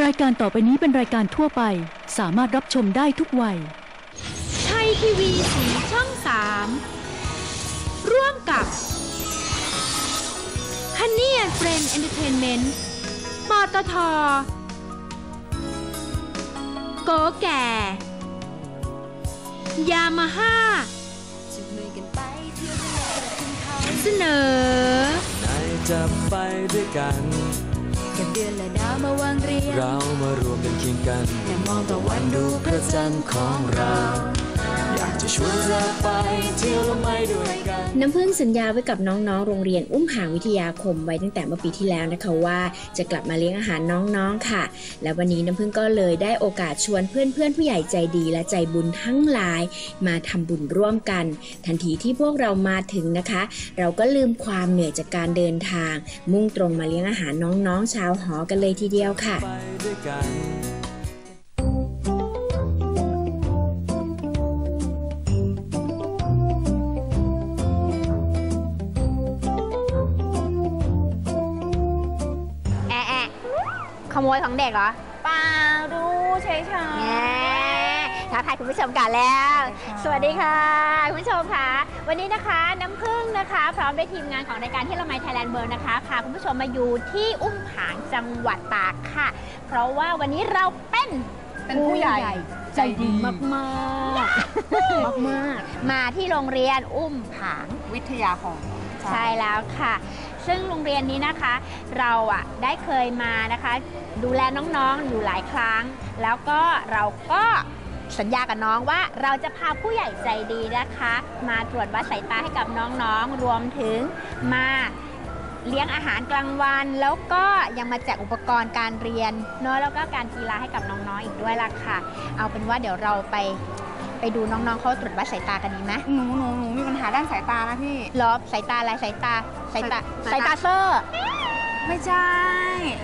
รายการต่อไปนี้เป็นรายการทั่วไป สามารถรับชมได้ทุกวัย ไทยทีวีสีช่อง 3 ร่วมกับ Honey and Friend Entertainment ปตทโกแก่ ยามาฮ่าเสนอนายจะไปด้วยกัน ก็บเดือนและดาวมาวางเรียงเรามารวมเป็นเคียงกัน แต่มองตะวันดูพระจันทร์ของเราอยากจะ ชวนเธอไปเที่ยวละไม่ด้วยกัน น้ำพึ่งสัญญาไว้กับน้องๆ โรงเรียนอุ้มผางวิทยาคมไว้ตั้งแต่เมื่อปีที่แล้วนะคะว่า จะกลับมาเลี้ยงอาหารน้องๆ ค่ะ และวันนี้น้ำพึ่งก็เลยได้โอกาสชวนเพื่อนๆ ผู้ใหญ่ใจดีและใจบุญทั้งหลาย มาทำบุญร่วมกัน ทันทีที่พวกเรามาถึงนะคะ เราก็ลืมความเหนื่อยจากการเดินทาง มุ่งตรงมาเลี้ยงอาหารน้องๆ ชาวหอกันเลยทีเดียวค่ะไปด้วยกัน โมยของเด็กเหรอเปล่าดูเฉยแหมทักทายคุณผู้ชมกันแล้วสวัสดีค่ะ คุณผู้ชมค่ะ วันนี้นะคะน้ำพึ่งนะคะ พร้อมด้วยทีมงานของรายการที่เราไมไทยแลนด์เบิร์นะคะพาคุณผู้ชมมาอยู่ที่อุ้มผางจังหวัดตากค่ะ เพราะว่าวันนี้เราเป็น เป็นผู้ใหญ่ใจดีมากมากมากมากๆมาที่โรงเรียนอุ้มผาง วิทยาของ ใช่แล้วค่ะ ซึ่งโรงเรียนนี้นะคะ เราอะได้เคยมานะคะ ดูแลน้องๆอยู่หลายครั้ง แล้วก็เราก็สัญญากับน้องว่าเราจะพาผู้ใหญ่ใจดีนะคะ มาตรวจวัดสายตาให้กับน้องๆ รวมถึงมาเลี้ยงอาหารกลางวัน แล้วก็ยังมาแจกอุปกรณ์การเรียนเนอะแล้วก็การกีฬาให้กับน้องๆอีกด้วยล่ะค่ะ เอาเป็นว่าเดี๋ยวเราไป ไปดูน้องๆเขาตรวจวัดสายตากันดีไหมหนูหนูหนูมีปัญหาด้านสายตานะพี่ ลบสายตาอะไรสายตาสายตาสาสายยตาตาเซอร์ ไม่ใช่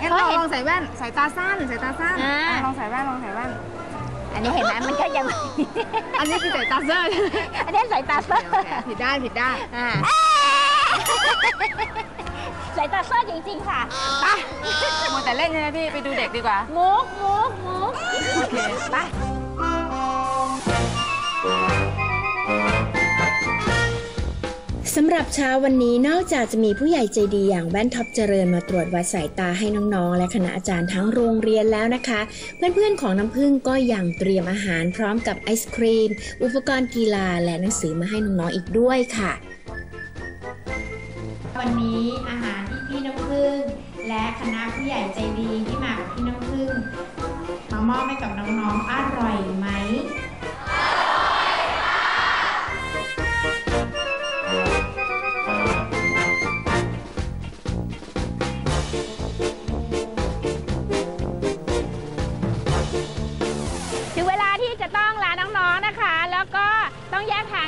งั้นเฮ้เรายลองใส่แว่นสายตาสั้นสายตาสั้นอ่า อะลองใส่แว่นลองใส่แว่น อันนี้เห็นไหมมันก็ยัง อันนี้คือสายตาเซอร์อันนี้สายตาเซอร์โอเคผิดด้านผิดด้านอ่าสายตาเซอร์จริงๆค่ะไปมัวแต่เล่นใช่ไหมพี่ไปดูเด็กดีกว่า มุกมุกมุก โอเคไป สำหรับเช้าวันนี้นอกจากจะมีผู้ใหญ่ใจดีอย่างแว่นท็อปเจริญมาตรวจวัดสายตาให้น้องๆ และคณะอาจารย์ทั้งโรงเรียนแล้วนะคะ เพื่อนๆของน้ำพึ่งก็ยังเตรียมอาหารพร้อมกับไอศครีม อุปกรณ์กีฬาและหนังสือมาให้น้องๆอีกด้วยค่ะ วันนี้อาหารที่พี่น้ำพึ่ง และคณะผู้ใหญ่ใจดีที่มากับพี่น้ำพึ่งมามอบให้กับน้องๆอร่อยไหม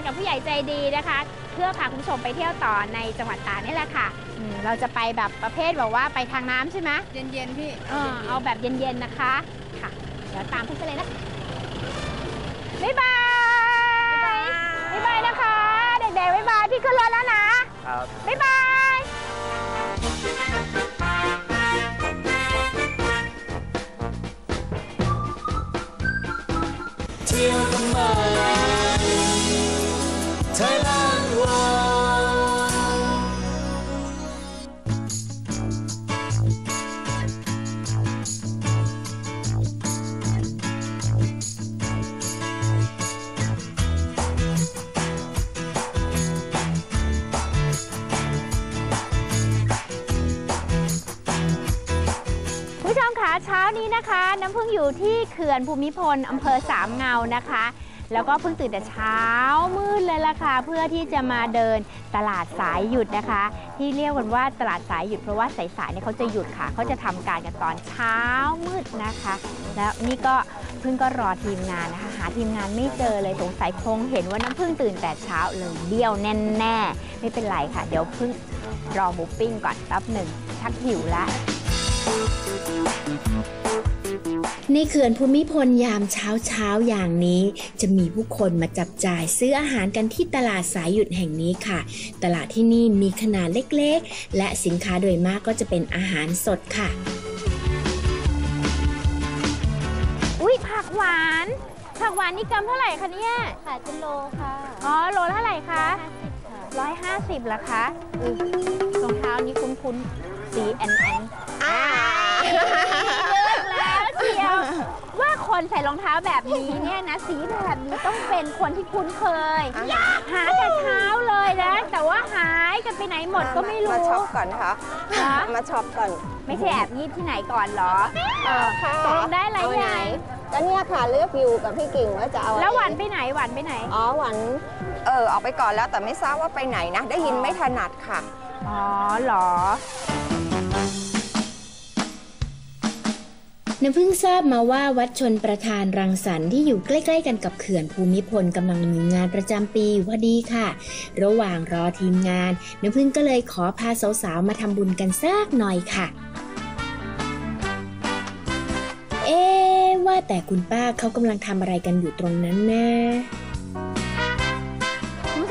กทางกับผู้ใหญ่ใจดีนะคะ เพื่อพาคุณผู้ชมไปเที่ยวต่อในจังหวัดตากนี่แหละค่ะอืมเราจะไปแบบประเภทแบบว่าไปทางน้ำใช่ไหมเย็นๆ พี่ เออเอาแบบเย็นๆนะคะค่ะเดี๋ยวตามพี่ไปเลยนะบ๊ายบายบ๊ายบายนะคะ เด็กๆบ๊ายบายพี่ขึ้นรถแล้วนะ ครับ บ๊ายบาย เที่ยวทำไม คุณผู้ชมคะเช้านี้นะคะ น้ำพึ่งอยู่ที่เขื่อนภูมิพลอำเภอสามเงานะคะ แล้วก็เพิ่งตื่นแต่เช้ามืดเลยล่ะค่ะ เพื่อที่จะมาเดินตลาดสายหยุดนะคะ ที่เรียกกันว่าตลาดสายหยุดเพราะว่าสายๆเนี่ยเขาจะหยุดค่ะเขาจะทำการกันตอนเช้ามืดนะคะ แล้วนี่ก็เพิ่งก็รอทีมงานนะคะ หาทีมงานไม่เจอเลยสงสัยคงเห็นว่าน้ำพึ่งตื่นแต่เช้าเลยเบี้ยวแน่ๆไม่เป็นไรค่ะ เดี๋ยวพึ่งรอหมูปิ้งก่อนแป๊บหนึ่งชักหิวแล้ว ในเขื่อนภูมิพลยามเช้าเช้าๆอย่างนี้ จะมีผู้คนมาจับจ่ายซื้ออาหารกันที่ตลาดสายหยุดแห่งนี้ค่ะ ตลาดที่นี่มีขนาดเล็กๆ และสินค้าโดยมากก็จะเป็นอาหารสดค่ะหวาน ผักหวานนี่กรัมเท่าไหร่คะเนี่ยขายเป็นโลค่ะ อ๋อโลเท่าไหร่คะ50ค่ะร้อยห้าสิบเหรอคะอุ๊ยรองเท้านี้คุ้นๆสีแอนแอนอ่า เลือกแล้วเชียวว่าคนใส่รองเท้าแบบนี้เนี่ยนะ สีแบบนี้ต้องเป็นคนที่คุ้นเคย หาแต่เช้าเลยนะ แต่ว่าหายกันไปไหนหมดก็ไม่รู้ มาช็อปก่อนนะคะฮะมาช็อปก่อน ไม่ใช่แอบงีบที่ไหนก่อนเหรอเออตกลงได้อะไรเายังก็เนี่ยค่ะเลือกอยู่กับพี่กิ่งว่าจะเอาอะไรแล้วหวานไปไหนหวานไปไหน อ๋อหวานเออออกไปก่อนแล้วแต่ไม่ทราบว่าไปไหนนะ ได้ยินไม่ถนัดค่ะ อ๋อเหรอ น้ำพึ่งทราบมาว่าวัดชนประธานรังสรรค์ที่อยู่ใกล้ ๆ กันกับเขื่อนภูมิพลกำลังมีงานประจำปีพอดีค่ะ ระหว่างรอทีมงานน้ำพึ่งก็เลยขอพาสาวๆมาทำบุญกันสักหน่อยค่ะ เอ๊ว่าแต่คุณป้าเขากำลังทำอะไรกันอยู่ตรงนั้นนะ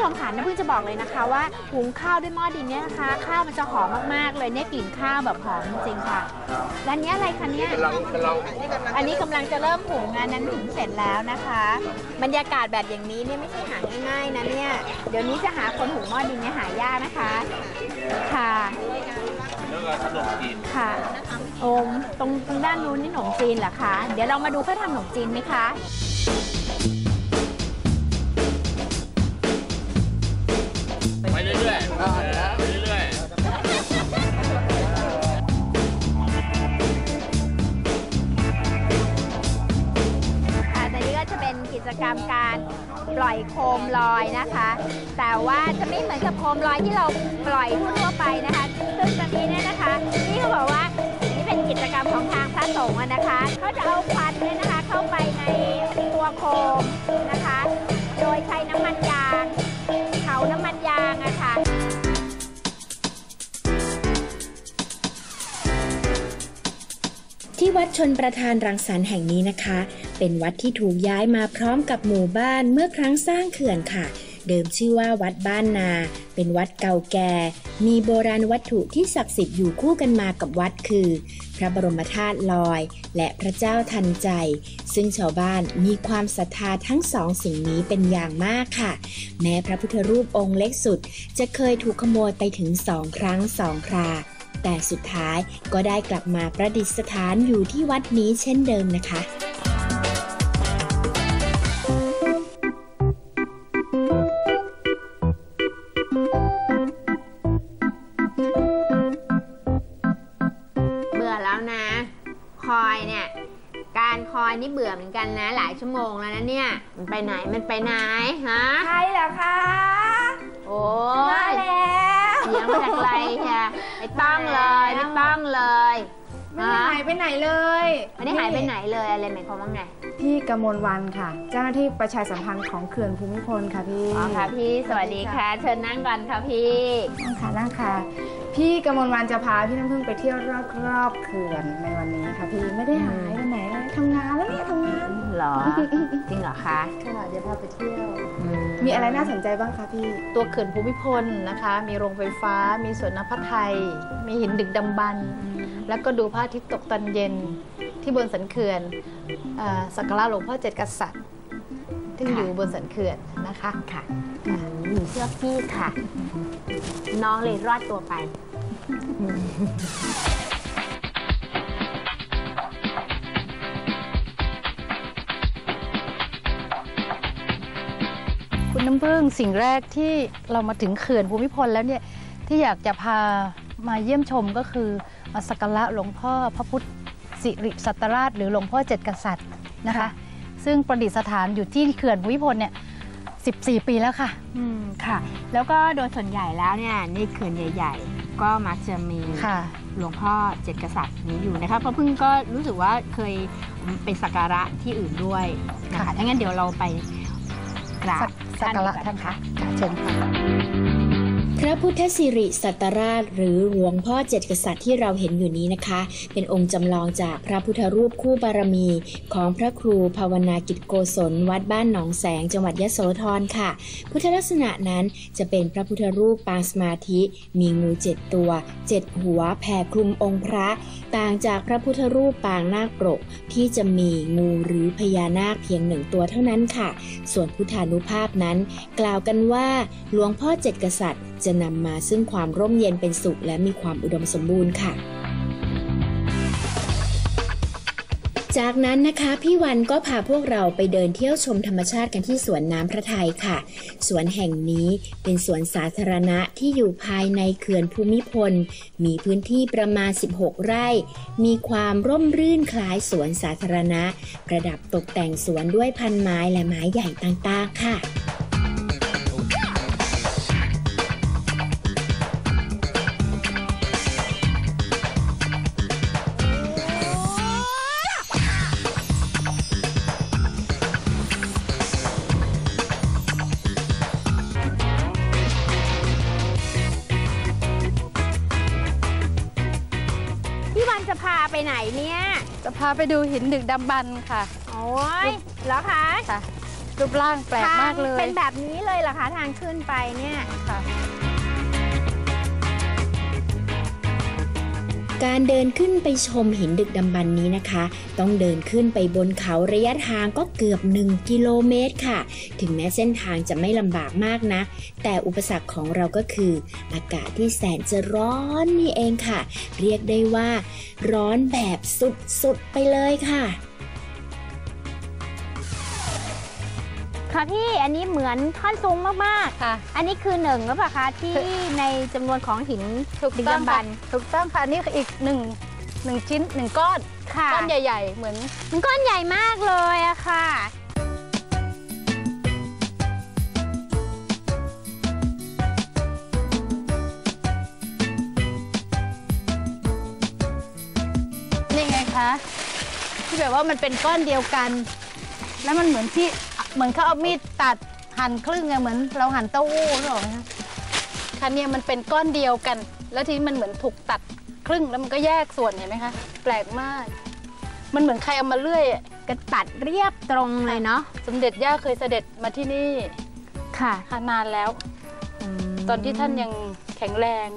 ผู้ชมค่ะน้ำพึ่งจะบอกเลยนะคะว่าหุงข้าวด้วยหม้อดินเนี่ยนะคะ ข้าวมันจะหอมมากๆเลยเนี่ยกลิ่นข้าวแบบหอมจริงๆค่ะแล้วอันนี้อะไรคะเนี่ยอันนี้กำลังจะเริ่มหุงงานนั้นหุงเสร็จแล้วนะคะ บรรยากาศแบบอย่างนี้เนี่ยไม่ใช่หาง่ายๆนะเนี่ยเดี๋ยวนี้จะหาคนหุงหม้อดินเนี่ยหายากนะคะ ค่ะค่ะโอมตรงตรงด้านนู้นนี่ขนมจีนเหรอคะเดี๋ยวเรามาดูเขาทำขนมจีนไหมคะ รมการปล่อยโคมลอยนะคะ แต่ว่าจะไม่เหมือนกับโคมลอยที่เราปล่อยทั่วไปนะคะ ซึ่งตอนนี้เนี่ยนะคะนี่เขาบอกว่านี่เป็นกิจกรรมของทางพระสงฆ์นะคะเขาจะเอาควันเนี่ยนะคะเข้าไปในตัวโคม วัดชนประธานรังสรรค์แห่งนี้นะคะ เป็นวัดที่ถูกย้ายมาพร้อมกับหมู่บ้านเมื่อครั้งสร้างเขื่อนค่ะ เดิมชื่อว่าวัดบ้านนา เป็นวัดเก่าแก่ มีโบราณวัตถุที่ศักดิ์สิทธิ์อยู่คู่กันมากับวัดคือ พระบรมธาตุลอย และพระเจ้าทันใจ ซึ่งชาวบ้านมีความศรัทธาทั้งสองสิ่งนี้เป็นอย่างมากค่ะ แม้พระพุทธรูปองค์เล็กสุด จะเคยถูกขโมยไปถึงสองครั้งสองครา แต่สุดท้ายก็ได้กลับมาประดิษฐานอยู่ที่วัดนี้เช่นเดิมนะคะเบื่อแล้วนะคอยเนี่ยการคอยนี่เบื่อเหมือนกันนะ หลายชั่วโมงแล้วนะเนี่ย มันไปไหนมันไปไหนฮะใครเหรอคะโอ้มายแล้ว เสียงมาจากไรค่ะไม่ต้องเลยไม่ต้องเลยไม่ได้หายไปไหนเลยไม่ได้หายไปไหนเลยอะไรหมายความว่าไงพี่กมลวันค่ะ เจ้าหน้าที่ประชาสัมพันธ์ของเขื่อนภูมิพลค่ะพี่อ๋อค่ะพี่สวัสดีค่ะ เชิญนั่งก่อนค่ะพี่นั่งค่ะนั่งค่ะ พี่กมลวันจะพาพี่น้ำพึ่งไปเที่ยวรอบๆเขื่อนในวันนี้ค่ะพี่ไม่ได้หายไปไหนเลยทำงานแล้วเนี่ยทำงานหรอจริงเหรอคะค่ะเดี๋ยวพาไปเที่ยว มีอะไรน่าสนใจบ้างคะพี่ ตัวเขื่อนภูมิพลนะคะ มีโรงไฟฟ้า มีสวนน้ำพระไทย มีหินดึกดำบรรพ์แล้วก็ดูพระอาทิตย์ตกตอนเย็นที่บนสันเขื่อนเอ่อสักการะหลวงพ่อเจ็ดกษัตริย์ที่อยู่บนสันเขื่อนนะคะค่ะหนูเชื่อพี่ค่ะ น้องเลยรอดตัวไป น้ำพึ่งสิ่งแรกที่เรามาถึงเขื่อนภูมิพลแล้วเนี่ยที่อยากจะพามาเยี่ยมชมก็คือมาสักการะหลวงพ่อพระพุทธสิริสัตราช หรือหลวงพ่อเจ็ดกษัตริย์นะคะ ซึ่งประดิษฐานอยู่ที่เขื่อนภูมิพลเนี่ย14 ปีแล้วค่ะ อืม ค่ะ แล้วก็โดยส่วนใหญ่แล้วเนี่ยในเขื่อนใหญ่ ๆ ก็มักจะมีค่ะหลวงพ่อเจ็ดกษัตริย์นี้อยู่นะคะเพราะเพิ่งก็รู้สึกว่าเคยไปสักการะที่อื่นด้วยนะคะค่ะถ้างั้นเดี๋ยวเราไป กราบสักการะท่านนค่ะค่ะเชิญค่ะ พระพุทธสิริสัตราช หรือหลวงพ่อเจ็ดกษัตริย์ที่เราเห็นอยู่นี้นะคะ เป็นองค์จำลองจากพระพุทธรูปคู่บารมี ของพระครูภาวนากิจโกศล วัดบ้านหนองแสง จังหวัดยะโสธรค่ะ พุทธลักษณะนั้นจะเป็นพระพุทธรูปปางสมาธิ มีงูเจ็ดตัวเจ็ดหัวแผ่คลุมองค์พระ ต่างจากพระพุทธรูปปางนาคปรก ที่จะมีงูหรือพญานาคเพียงหนึ่งตัวเท่านั้นค่ะ ส่วนพุทธานุภาพนั้น กล่าวกันว่าหลวงพ่อเจ็ดกษัตริย์ จะนำมาซึ่งความร่มเย็นเป็นสุขและมีความอุดมสมบูรณ์ค่ะ จากนั้นนะคะพี่วันก็พาพวกเราไปเดินเที่ยวชมธรรมชาติกันที่สวนน้ำพระทัยค่ะ สวนแห่งนี้เป็นสวนสาธารณะที่อยู่ภายในเขื่อนภูมิพล มีพื้นที่ประมาณ 16 ไร่ มีความร่มรื่นคล้ายสวนสาธารณะ ประดับตกแต่งสวนด้วยพันไม้และไม้ใหญ่ต่างๆค่ะาไปไหนเนี่ย จะพาไปดูหินดึกดำบรรพ์ค่ะ โอ้ยเหรอคะค่ะรูปร่างแปลกมากเลทงยเป็นแบบนี้เลยเหรอคะทางขึ้นไปเนี่ยค่ะ การเดินขึ้นไปชมหินดึกดำบรรพ์นี้นะคะ ต้องเดินขึ้นไปบนเขาระยะทางก็เกือบ 1 กิโลเมตรค่ะ ถึงแม้เส้นทางจะไม่ลำบากมากนะ แต่อุปสรรคของเราก็คือ อากาศที่แสนจะร้อนนี่เองค่ะ เรียกได้ว่า ร้อนแบบสุดๆไปเลยค่ะ ค่ะพี่อันนี้เหมือนท่อนซุงมากค่ะ ๆ อันนี้คือหนึ่งหรือเปล่าคะที่ในจำนวนของหินถูกดึกต้องดำบรค่ะรพ์ถูกต้องค่ะนี่คืออีกหนึ่งหนึ่งชิ้นหนึ่งก้อนค่ะ ก้อนใหญ่ ๆ เหมือน มันก้อนใหญ่มากเลยอะค่ะ นี่ไงคะ ที่แบบว่ามันเป็นก้อนเดียวกัน แล้วมันเหมือนที่ เหมือนเขาเอามีดตัดหั่นครึ่งไงเหมือนเราหั่นเต้าหู้หรือเปล่าคะค่ะเนี่ยมันเป็นก้อนเดียวกัน แล้วทีนี้มันเหมือนถูกตัดครึ่งแล้วมันก็แยกส่วนเห็นไหมคะแปลกมาก มันเหมือนใครเอามาเลื่อยอะก็ตัดเรียบตรงเลยเนาะสมเด็จย่าเคยเสด็จมาที่นี่ค่ะค่ะนานแล้วตอนที่ท่านยังแข็งแรง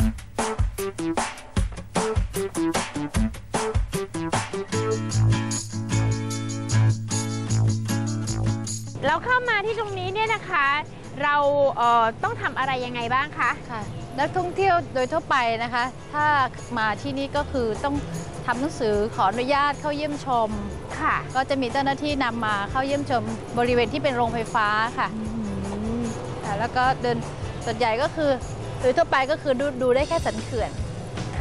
เร คะ เราเอ่อต้องทำอะไรยังไงบ้างคะ ค่ะนักท่องเที่ยวโดยทั่วไปนะคะ ถ้ามาที่นี่ก็คือต้องทำหนังสือขออนุญาตเข้าเยี่ยมชม ค่ะ ก็จะมีเจ้าหน้าที่นำมาเข้าเยี่ยมชมบริเวณที่เป็นโรงไฟฟ้าค่ะค่ะ แล้วก็เดินส่วนใหญ่ก็คือโดยทั่วไปก็คือดูดูได้แค่สันเขื่อน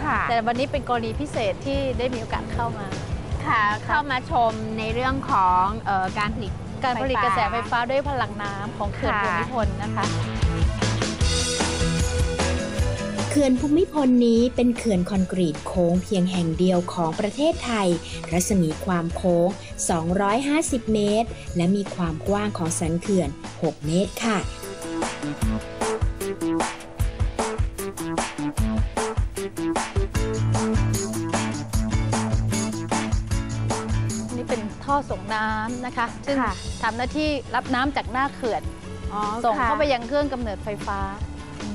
ค่ะแต่วันนี้เป็นกรณีพิเศษที่ได้มีโอกาสเข้ามา ค่ะ เข้ามาชมในเรื่องของเอ่อการผลิต การผลิตกระแสไฟฟ้าด้วยพลังน้ำของเขื่อนภูมิพลนะคะเขื่อนภูมิพลนี้เป็นเขื่อนคอนกรีตโค้งเพียงแห่งเดียวของประเทศไทย รัศมีความโค้ง 250 เมตร และมีความกว้างของสันเขื่อน 6 เมตรค่ะ อส่งน้ำนะคะ ซึ่งค่ะ ทำหน้าที่รับน้ำจากหน้าเขื่อน อ๋อส่งค่ะเข้าไปยังเครื่องกำเนิดไฟฟ้า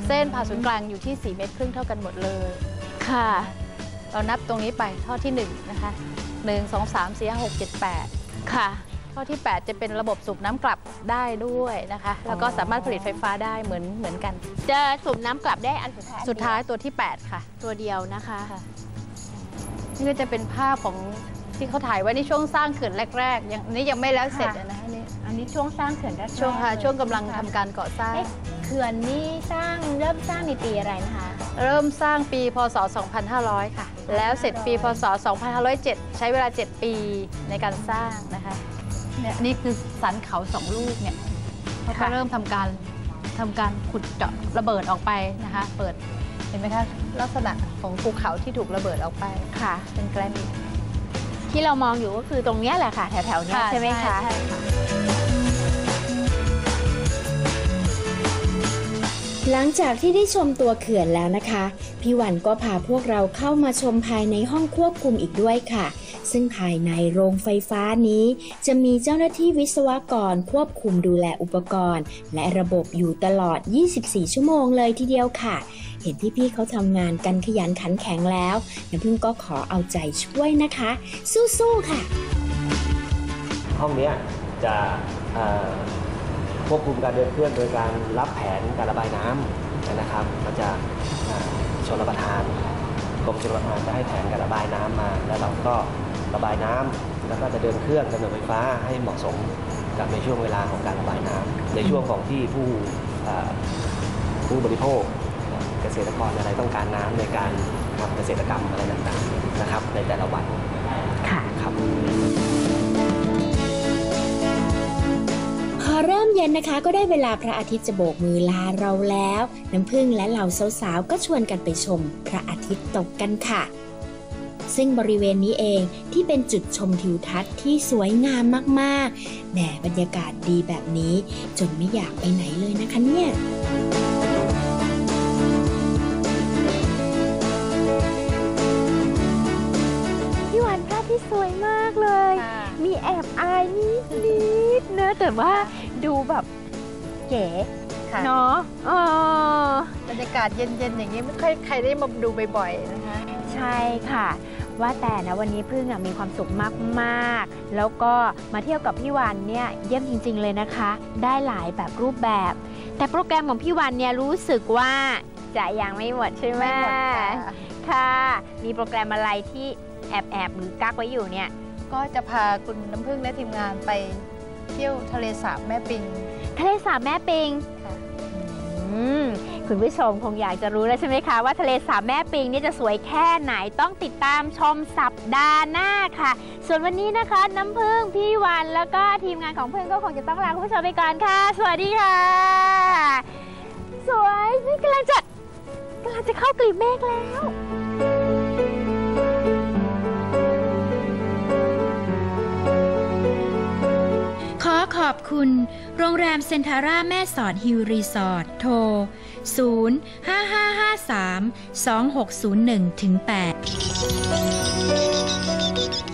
เส้นผ่าศูนย์กลางอยู่ที่ 4 เมตรครึ่งเท่ากันหมดเลย ค่ะ เรานับตรงนี้ไปท่อที่1นะคะ1 2 3 4 5 6 7 8 ค่ะท่อที่ 8 จะเป็นระบบสูบน้ำกลับได้ด้วยนะคะ แล้วก็สามารถผลิตไฟฟ้าได้เหมือนเหมือนกัน จะสูบน้ำกลับได้อันสุดท้ายสุดท้ายตัวที่ 8 ค่ะ ตัวเดียวนะคะค่ะนี่ก็จะเป็นภาพของ ที่เขาถ่ายไว้ในช่วงสร้างเขื่อนแรกๆยังอันนี้ยังไม่แล้วเสร็จค่ะ นะอันนี้อันนี้ช่วงสร้างเขื่อนแรกๆช่วงค่ะเลยช่วงกำลังค่ะทำการก่อสร้าง เอ๊ะเขื่อนนี่สร้างเริ่มสร้างในปีอะไรนะคะ เริ่มสร้างปีพศ 2500 ค่ะ แล้วเสร็จปีพศ 2507 ใช้เวลา 7 ปีในการสร้างนะคะเนี่ยนี่คือสันเขาสองลูกเนี่ยเขาก็ค่ะ เริ่มทำการทำการขุดเจาะระเบิดออกไปนะคะ เปิดเห็นไหมคะลักษณะของภูเขาที่ถูกระเบิดออกไป ค่ะ เป็นแกรนิต ที่เรามองอยู่ก็คือตรงเนี้ยแหละค่ะ แถวๆเนี้ยใช่ไหมคะหลังจากที่ได้ชมตัวเขื่อนแล้วนะคะ พี่วันก็พาพวกเราเข้ามาชมภายในห้องควบคุมอีกด้วยค่ะ ซึ่งภายในโรงไฟฟ้านี้ จะมีเจ้าหน้าที่วิศวกรควบคุมดูแลอุปกรณ์ และระบบอยู่ตลอด 24 ชั่วโมงเลยทีเดียวค่ะ เห็นที่พี่เขาทำงานกันขยันขันแข็งแล้วน้ำพึ่งก็ขอเอาใจช่วยนะคะ สู้ๆค่ะ ห้องเนี้ยจะควบคุมการเดินเครื่องโดยการรับแผนการระบายน้ำนะครับก็จะชลประทานกรมชลประทานจะให้แผนการระบายน้ำมา แล้วเราก็ระบายน้ำแล้วก็จะเดินเครื่องดำเนินไฟฟ้าให้เหมาะสมกับในช่วงเวลาของการระบายน้ำในช่วงของที่ผู้ผู้บริโภค ษตรกรอะไรต้องการน้ำในการทำเกษตรกรรมอะไรต่างๆนะครับ ในแต่ละวันค่ะครับพอเริ่มเย็นนะคะ ก็ได้เวลาพระอาทิตย์จะโบกมือลาเราแล้ว น้ำพึ่งและเหล่าสาวๆก็ชวนกันไปชม พระอาทิตย์ตกกันค่ะซึ่งบริเวณนี้เองที่เป็นจุดชมทิวทัศน์ที่สวยงามมากๆ แหมบรรยากาศดีแบบนี้ จนไม่อยากไปไหนเลยนะคะเนี่ย มีแอบอายนิดนิดๆเนอะแต่ว่าดูแบบเก๋ค่ะเนาะเออบรรยากาศเย็นๆ อย่างนี้ไม่ค่อยใครได้มาดูบ่อยๆ นะคะ ใช่ค่ะ ว่าแต่นะวันนี้พึ่งอะมีความสุขมากๆ แล้วก็มาเที่ยวกับพี่วันเนี่ยเยี่ยมจริงๆเลยนะคะ ได้หลายแบบรูปแบบ แต่โปรแกรมของพี่วันเนี่ยรู้สึกว่าจะยังไม่หมดใช่ไหมไม่หมดค่ะค่ะมีโปรแกรมอะไรที่แอบแอบๆหรือกักไว้อยู่เนี่ย ก็จะพาคุณน้ำพึ่งและทีมงานไปเที่ยวทะเลสาบแม่ปิง ทะเลสาบแม่ปิงค่ะอืมคุณผู้ชมคงอยากจะรู้แล้วใช่ไหมคะ ว่าทะเลสาบแม่ปิงนี่จะสวยแค่ไหนต้องติดตามชมสัปดาห์หน้าค่ะ ส่วนวันนี้นะคะน้ำพึ่งพี่วันแล้วก็ทีมงานของพึ่งก็คงจะต้องลาคุณผู้ชมไปก่อนค่ะ สวัสดีค่ะ สวยนี่กำลังจะกำลังจะเข้ากลีบเมฆแล้ว คุณ โรงแรมเซนทาร่าแม่สอดฮิลรีสอร์ทโทร 0 5 5 5 3 2 6 0 1 8